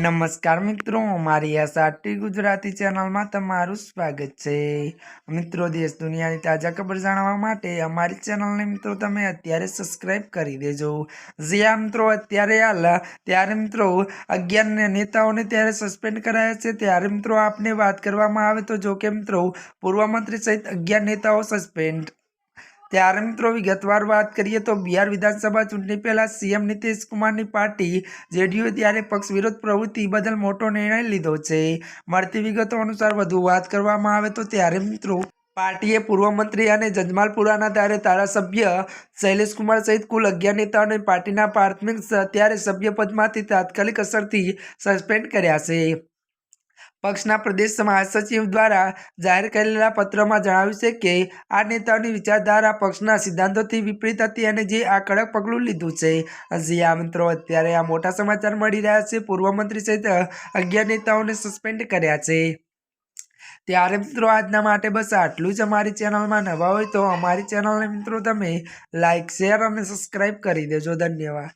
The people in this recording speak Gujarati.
નમસ્કાર મિત્રો, મારી આ સાટી ગુજરાતી ચેનલમાં તમારું સ્વાગત છે. મિત્રો, દેશ દુનિયાની તાજા ખબર જાણવા માટે અમારી ચેનલને મિત્રો તમે અત્યારે સબસ્ક્રાઈબ કરી દેજો. જ્યાં મિત્રો અત્યારે હાલ, ત્યારે મિત્રો અગિયાર નેતાઓને ત્યારે સસ્પેન્ડ કરાયા છે. ત્યારે મિત્રો આપને વાત કરવામાં આવે તો જો કે મિત્રો પૂર્વ મંત્રી સહિત અગિયાર નેતાઓ સસ્પેન્ડ ત્યારે મિત્રો વિગતવાર વાત કરીએ તો બિહાર વિધાનસભા ચૂંટણી પહેલાં સીએમ નીતિશ કુમારની પાર્ટી જેડીયુએ ત્યારે પક્ષ વિરોધ પ્રવૃત્તિ બદલ મોટો નિર્ણય લીધો છે. મળતી વિગતો અનુસાર વધુ વાત કરવામાં આવે તો ત્યારે મિત્રો, પાર્ટીએ પૂર્વ મંત્રી અને જજમાલપુરાના ત્યારે ધારાસભ્ય શૈલેષકુમાર સહિત કુલ અગિયાર નેતાઓને પાર્ટીના પ્રાથમિક ત્યારે સભ્યપદમાંથી તાત્કાલિક અસરથી સસ્પેન્ડ કર્યા છે. પક્ષના પ્રદેશ મહાસચિવ દ્વારા જાહેર કરેલા પત્રમાં જણાવ્યું છે કે, આ નેતાઓની વિચારધારા પક્ષના સિદ્ધાંતોથી વિપરીત હતી અને જે આ કડક પગલું લીધું છે. હજી આ મિત્રો, અત્યારે આ મોટા સમાચાર મળી રહ્યા છે. પૂર્વ મંત્રી સહિત અગિયાર નેતાઓને સસ્પેન્ડ કર્યા છે. ત્યારે મિત્રો, આજના માટે બસ આટલું જ અમારી ચેનલમાં નવા હોય તો અમારી ચેનલને મિત્રો તમે લાઇક શેર અને સબસ્ક્રાઈબ કરી દેજો. ધન્યવાદ.